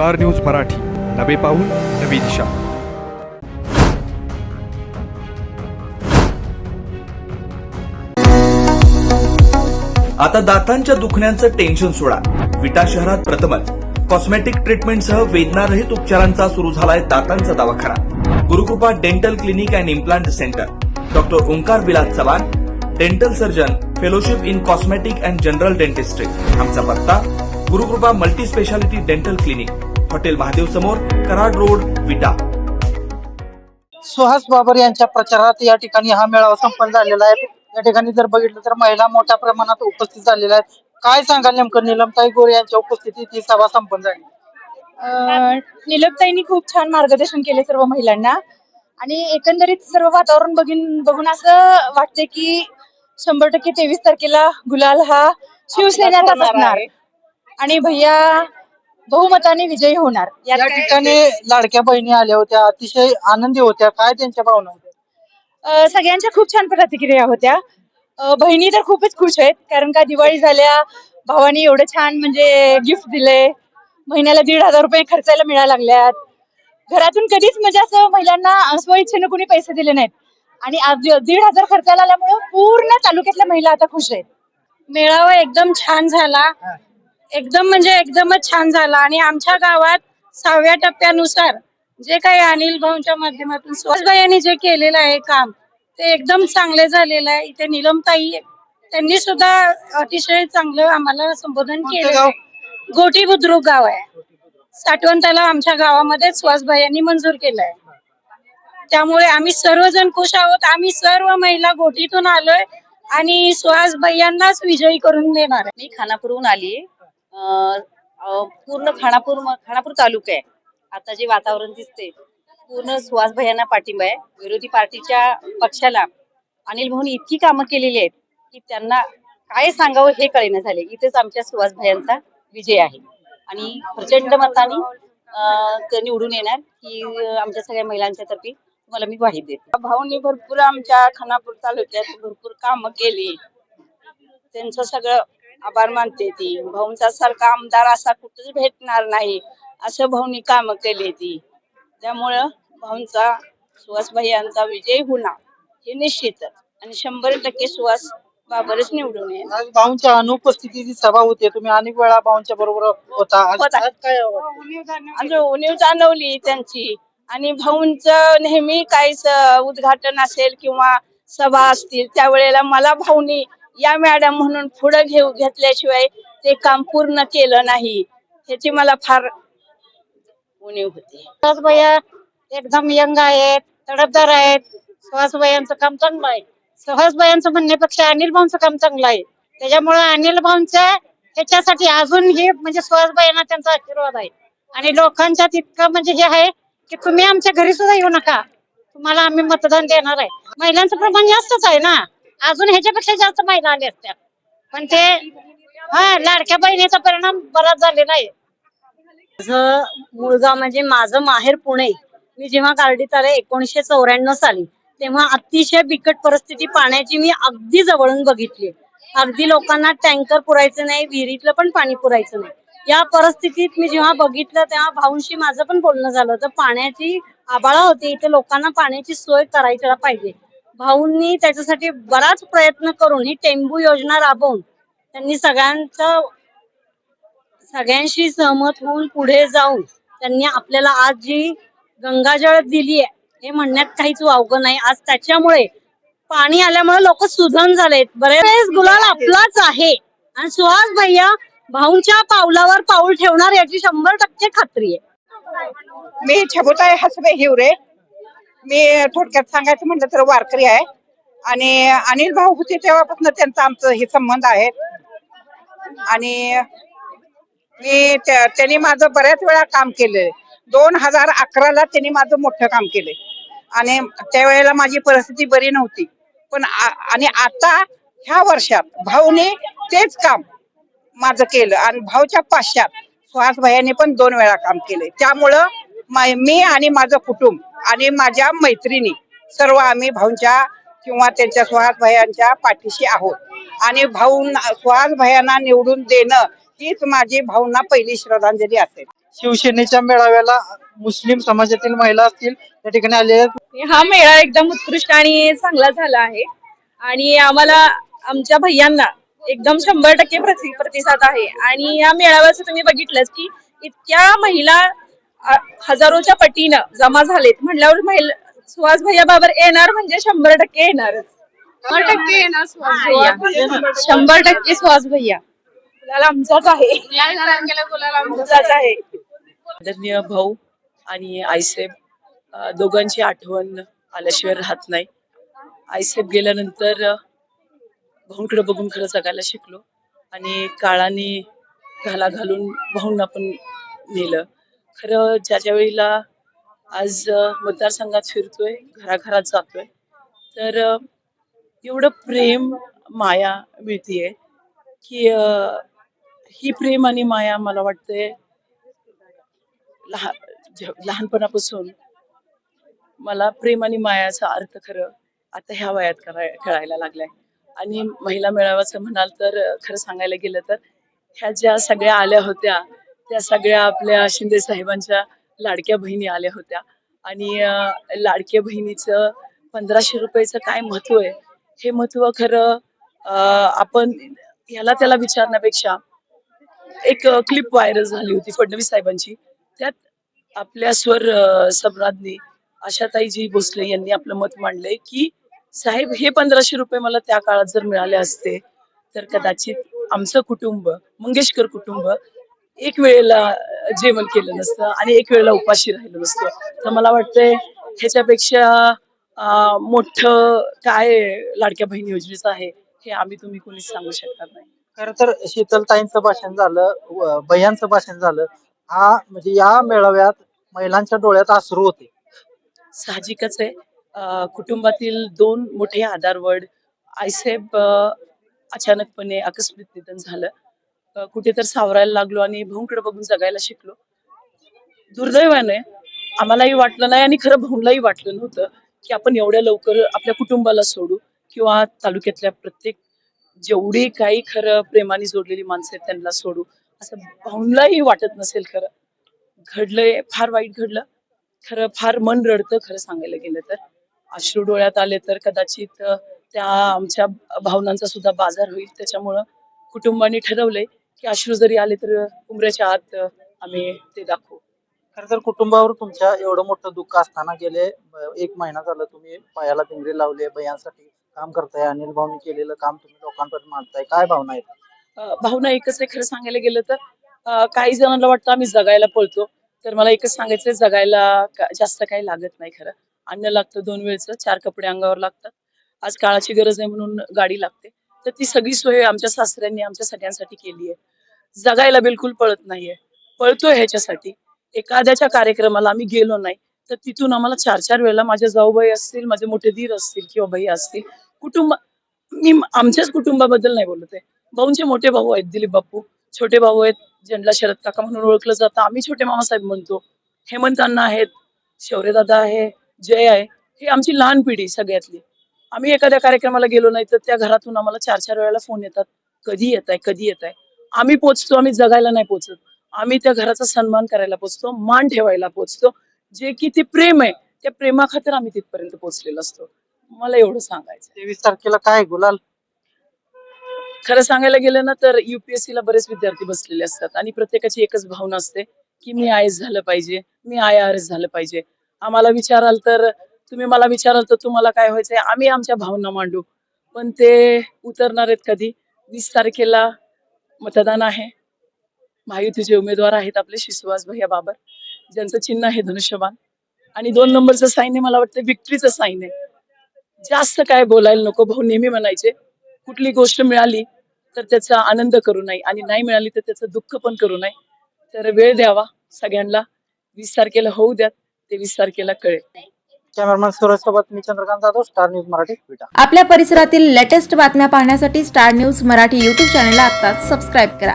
Star news Marathi. नवे पाऊल नवी दिशा. आता दातांच्या दुखण्याचं टेन्शन सोडा. विटा शहरात प्रथमच. कॉस्मेटिक ट्रीटमेंटसह वेदनारहित उपचारांचा सुरू झालाय दातांचा दवाखाना. Gurukrupa dental clinic and implant center doctor Omkar Vilas Chavan dental surgeon fellowship in cosmetic and general dentistry आमचा पत्ता Gurukrupa multi speciality dental clinic hotel Mahadev समोर कराड रोड विटा. सुहास बाबर यांच्या प्रचारात या ठिकाणी हा मेळावा संपन्न झालेला आहे. या ठिकाणी जर बघितलं तर महिला मोठ्या प्रमाणात उपस्थित झालेल्या आहेत. काय सांगाल नेमकं? नीलमताई गोरे यांच्या उपस्थितीत ही सभा संपन्न झाली. अं, निलमताईंनी खूप छान मार्गदर्शन केले सर्व महिलांना. आणि एकंदरीत सर्व वातावरण बघून बघून असं वाटते की शंभर टक्के तेवीस तारखेला गुलाल हा शिवसेनेचाच असणार आणि भैया बहुमताने विजयी होणार. यात या काय- ठिकाणी लाडक्या बहिणी आल्या होत्या अतिशय आनंदी होत्या. काय त्यांच्या भावना होत्या? अं, सगळ्यांच्या खूप छान प्रतिक्रिया होत्या. अं, बहिणी तर खूपच खुश आहेत कारण का दिवाळी झाल्या भावानी एवढं छान म्हणजे गिफ्ट दिले. महिन्याला दीड हजार रुपये खर्चायला मिळायला लागल्यात. घरातून कधीच म्हणजे असं महिलांना स्वइच्छेनं कोणी पैसे दिले नाहीत. आणि आज दि- दीड हजार खर्चायला आल्यामुळे पूर्ण तालुक्यातल्या महिला आता खुश आहेत. मेळावा एकदम छान झाला. एकदम म्हणजे एकदमच छान झाला. आणि आमच्या गावात सहाव्या टप्प्यानुसार जे काही अनिल भाऊंच्या माध्यमातून सुहासबाई यांनी जे केलेलं आहे काम ते एकदम चांगले झालेलं आहे. इथे निलमताई त्यांनी सुद्धा अतिशय चांगलं आम्हाला संबोधन केलं? गोटी बुद्रुक गाव आहे. साठवणताला आमच्या गावामध्ये सुहासबाई यांनी मंजूर केलंय त्यामुळे आम्ही सर्वजण खुश आहोत. आम्ही सर्व महिला गोटीतून आलोय आणि सुहास भैयांनाच विजयी करून देणार आहे. मी खानापूरहून आली पूर्ण खानापूर खानापूर तालुका आहे. आता जे वातावरण दिसते पूर्ण सुहास भैयांना पाठिंबा आहे. विरोधी पार्टीच्या पक्षाला अनिल भाऊनी इतकी कामं केलेली आहेत की त्यांना काय सांगावं हे कळेना झाले. इथेच आमच्या सुहास भैयांचा विजय आहे. आणि प्रचंड मताने अं, ते निवडून येणार की आमच्या सगळ्या महिलांच्या तर्फे तुम्हाला मी ग्वाही देते. भाऊनी भरपूर आमच्या खानापूर तालुक्यात भरपूर कामं केली. त्यांचं सगळं आभार मानते ती. भाऊंचा सारखा आमदार असा कुठंच भेटणार नाही. असं भाऊनी कामं केली ती. त्यामुळं भाऊंचा सुहास यांचा विजय होणार हे निश्चित. आणि शंभर टक्के सुहास बाबरच निवडून आज भाऊंच्या अनुपस्थितीची सभा होती. तुम्ही अनेक वेळा भाऊंच्या बरोबर होता. आज- होता. आज काय वाटतं? आणि उणीव जाणवली त्यांची. आणि भाऊंचं नेहमी काही स- उद्घाटन असेल किंवा सभा असतील त्यावेळेला मला भाऊनी या मॅडम म्हणून पुढे घेऊ घेतल्याशिवाय ते काम पूर्ण केलं नाही. ह्याची मला फार उणीव होती. भैया एकदम यंग आहेत तडफदार आहेत. सुहासबायांचं काम चांगलं आहे. सुहासबायांचं म्हणण्यापेक्षा अनिल भाऊंचं काम चांगलं आहे. त्याच्यामुळे अनिल भाऊंच्या ह्याच्यासाठी अजून हे म्हणजे सुहासबायांना त्यांचा आशीर्वाद आहे. आणि लोकांच्या इतकं म्हणजे हे आहे की तुम्ही आमच्या घरी सुद्धा येऊ नका. तुम्हाला आम्ही मतदान देणार आहे. महिलांचं प्रमाण जास्तच आहे ना. अजून ह्याच्यापेक्षा जास्त महिला आल्या असत्या. पण ते हा लाडक्या बहिणीचा परिणाम बराच झालेला आहे. माझं म्हणजे माझं माहेर पुणे. मी जेव्हा गार्डीत आले एकोणीशे चौऱ्याण्णव साली तेव्हा अतिशय बिकट परिस्थिती पाण्याची मी अगदी जवळून बघितली. अगदी लोकांना टँकर पुरायचं नाही विहिरीतलं पण पाणी पुरायचं नाही. या परिस्थितीत मी जेव्हा बघितलं तेव्हा भाऊंशी माझं पण बोलणं झालं होतं पाण्याची आबाळा होती इथे लोकांना पाण्याची सोय करायला पाहिजे. भाऊंनी त्याच्यासाठी बराच प्रयत्न करून ही टेंबू योजना राबवून त्यांनी सगळ्यांचं सगळ्यांशी सहमत होऊन पुढे जाऊन त्यांनी आपल्याला आज जी गंगाजळ दिली आहे हे म्हणण्यात काहीच वावगं नाही. आज त्याच्यामुळे पाणी आल्यामुळे लोक सुधन झालेत. बरेच गुलाल आपलाच आहे. आणि सुहास भैया भाऊंच्या पावलावर पाऊल ठेवणार याची शंभर टक्के खात्री आहे. मी छबुताई हसबे हिवरे. मी थोडक्यात सांगायचं म्हटलं तर वारकरी आहे. आणि अनिल भाऊ होते तेव्हापासून त्यांचा आमचं हे संबंध आहे. आणि मी त्यांनी माझं बऱ्याच वेळा काम केलंय दोन हजार अकराला त्यांनी माझं मोठं काम केलंय आणि त्यावेळेला माझी परिस्थिती बरी नव्हती. पण आणि आता ह्या वर्षात भाऊने तेच काम माझं केलं. आणि भाऊच्या पाश्चात सुहास भाईयांनी पण दोन वेळा काम केले. त्यामुळं मा- आणि माझं कुटुंब आणि माझ्या मैत्रिणी सर्व आम्ही भाऊंच्या किंवा त्यांच्या सुहास भायांच्या पाठीशी आहोत. आणि भाऊ सुहास भायांना निवडून देणं हीच माझी भावना पहिली श्रद्धांजली असेल. शिवसेनेच्या मेळाव्याला मुस्लिम समाजातील महिला असतील त्या ठिकाणी आले. हा मेळा एकदम उत्कृष्ट आणि चांगला झाला आहे. आणि आम्हाला आमच्या भैयांना एकदम शंभर टक्के प्रति प्रतिसाद आहे. आणि या मेळाव्याचं तुम्ही बघितलंच की इतक्या महिला हजारोच्या पटीनं जमा झालेत म्हणल्यावर महिला सुहास भैया बाबर येणार म्हणजे शंभर टक्के येणारच. शंभर टक्के येणार सुहास भैया. शंभर टक्के सुहास भैया. गुलाल आमचाच आहे. आमचाच आहे. आदरणीय भाऊ आणि आईसाहेब अं, दोघांची आठवण आल्याशिवाय राहत नाही. आईसाहेब गेल्यानंतर भाऊंकडे बघून खरं जगायला शिकलो आणि काळाने घाला घालून भाऊंना पण नेलं. खरं ज्या ज्या वेळेला आज मतदारसंघात फिरतोय घराघरात जातोय तर एवढं प्रेम माया मिळतीये की ही प्रेम आणि माया मला वाटते लहान लहानपणापासून मला प्रेम आणि मायाचा अर्थ खरं आता ह्या वयात कराय खेळायला लागलाय. आणि महिला मेळाव्याचं म्हणाल तर खरं सांगायला गेलं तर ह्या ज्या सगळ्या आल्या होत्या त्या सगळ्या आपल्या शिंदे साहेबांच्या लाडक्या बहिणी आल्या होत्या. आणि लाडक्या बहिणीचं पंधराशे रुपयाचं काय महत्त्व आहे? हे महत्त्व खरं आपण ह्याला त्याला विचारण्यापेक्षा एक क्लिप व्हायरल झाली होती फडणवीस साहेबांची. त्यात आपल्या स्वर सम्राज्ञी सम्राज्ञी आशाताईजी भोसले यांनी आपलं मत मांडलंय की साहेब हे पंधराशे रुपये मला त्या काळात जर मिळाले असते तर कदाचित आमचं कुटुंब मंगेशकर कुटुंब एक वेळेला जेवण केलं नसतं आणि एक वेळेला उपाशी राहिलं नसतं. तर मला वाटतंय ह्याच्यापेक्षा मोठं काय लाडक्या बहिणी योजनेचं आहे हे आम्ही तुम्ही कोणीच सांगू शकणार नाही. खर तर शीतलताईंचं भाषण झालं व भैयांचं भाषण झालं हा म्हणजे या मेळाव्यात महिलांच्या डोळ्यात अश्रू होते. साहजिकच आहे. कुटुंबातील दोन मोठे आधारवड आईसाहेब अचानकपणे आकस्मिक निधन झालं. कुठे तर सावरायला लागलो आणि भाऊंकडे बघून जगायला शिकलो. दुर्दैवाने आम्हालाही वाटलं नाही आणि खरं भाऊंलाही वाटलं नव्हतं की आपण एवढ्या लवकर आपल्या कुटुंबाला सोडू किंवा तालुक्यातल्या प्रत्येक जेवढी काही खरं प्रेमाने जोडलेली माणसं आहेत त्यांना सोडू. असं भाऊंलाही वाटत नसेल खरं. घडलंय फार वाईट घडलं. खरं फार मन रडतं खरं सांगायला गेलं तर. अश्रू डोळ्यात आले तर कदाचित त्या आमच्या भावनांचा सुद्धा बाजार होईल. त्याच्यामुळं कुटुंबाने ठरवलंय की अश्रू जरी आले तर उमऱ्याच्या आत आम्ही ते दाखवू. खर तर कुटुंबावर तुमच्या एवढं मोठं दुःख असताना गेले एक महिना झालं तुम्ही पायाला पिंजरे लावले भैयांसाठी काम करताय अनिल भाऊनी केलेलं काम तुम्ही लोकांपर्यंत मांडताय. काय भावना आहेत? अं, भावना एकच आहे खरं सांगायला गेलं तर काही जणांना वाटतं आम्ही जगायला पळतो तर मला एकच सांगायचंय जगायला जास्त काही लागत नाही खरं. अन्न लागतं दोन वेळचं चार कपडे अंगावर लागतात. आज काळाची गरज आहे म्हणून गाडी लागते. तर ती सगळी सोय आमच्या सासऱ्यांनी आमच्या सगळ्यांसाठी केली आहे. जगायला बिलकुल पळत नाहीये. पळतोय ह्याच्यासाठी. एखाद्याच्या कार्यक्रमाला आम्ही गेलो नाही तर तिथून आम्हाला चार चार वेळेला माझ्या जाऊबाई असतील माझे मोठे धीर असतील किंवा भाई असतील कुटुंब मी आमच्याच कुटुंबाबद्दल नाही बोलत आहे. भाऊंचे मोठे भाऊ आहेत दिलीप बापू छोटे भाऊ आहेत ज्यांना शरद काका म्हणून ओळखलं जातं. आम्ही छोटे मामासाहेब म्हणतो. हेमंत अण्णा आहेत शौर्यदादा आहे जय आहे. हे आमची लहान पिढी सगळ्यातली. आम्ही एखाद्या कार्यक्रमाला गेलो नाही तर त्या घरातून आम्हाला चार चार वेळेला फोन येतात. कधी येत आहे कधी येत आहे आम्ही पोचतो आम्ही जगायला नाही पोचत. आम्ही त्या घराचा सन्मान करायला पोचतो मान ठेवायला पोचतो. जे की ते प्रेम आहे त्या प्रेमाखातर आम्ही तिथपर्यंत पोहोचलेलो असतो. मला एवढं सांगायचं तेवीस तारखेला काय गुलाल? खरं सांगायला गेलं ना तर युपीएससी ला बरेच विद्यार्थी बसलेले असतात. आणि प्रत्येकाची एकच भावना असते की मी आय एस झालं पाहिजे मी आय आर एस झालं पाहिजे. आम्हाला विचाराल तर तुम्ही मला विचाराल तर तुम्हाला काय व्हायचंय? आम्ही आमच्या भावना मांडू. पण ते उतरणार आहेत कधी? वीस तारखेला मतदान आहे. महायुतीचे उमेदवार आहेत आपले शिसुवास भैया बाबर. ज्यांचं चिन्ह आहे धनुष्यबाण. आणि दोन नंबरचं साईन आहे मला वाटतं विक्ट्रीचं साईन आहे. जास्त काय बोलायला नको भाऊ नेहमी म्हणायचे कुठली गोष्ट मिळाली तर त्याचा आनंद करू नये आणि नाही मिळाली तर त्याचं दुःख पण करू नये. तर वेळ द्यावा सगळ्यांना. वीस तारखेला होऊ द्यात ते वीस तारखेला कळेल. कॅमेरामॅन सुरज सोबत मी चंद्रकांत जाधव स्टार न्यूज मराठी विटा. आपल्या परिसरातील लेटेस्ट बातम्या पाहण्यासाठी स्टार न्यूज मराठी युट्यूब चॅनलला आता सबस्क्राईब करा.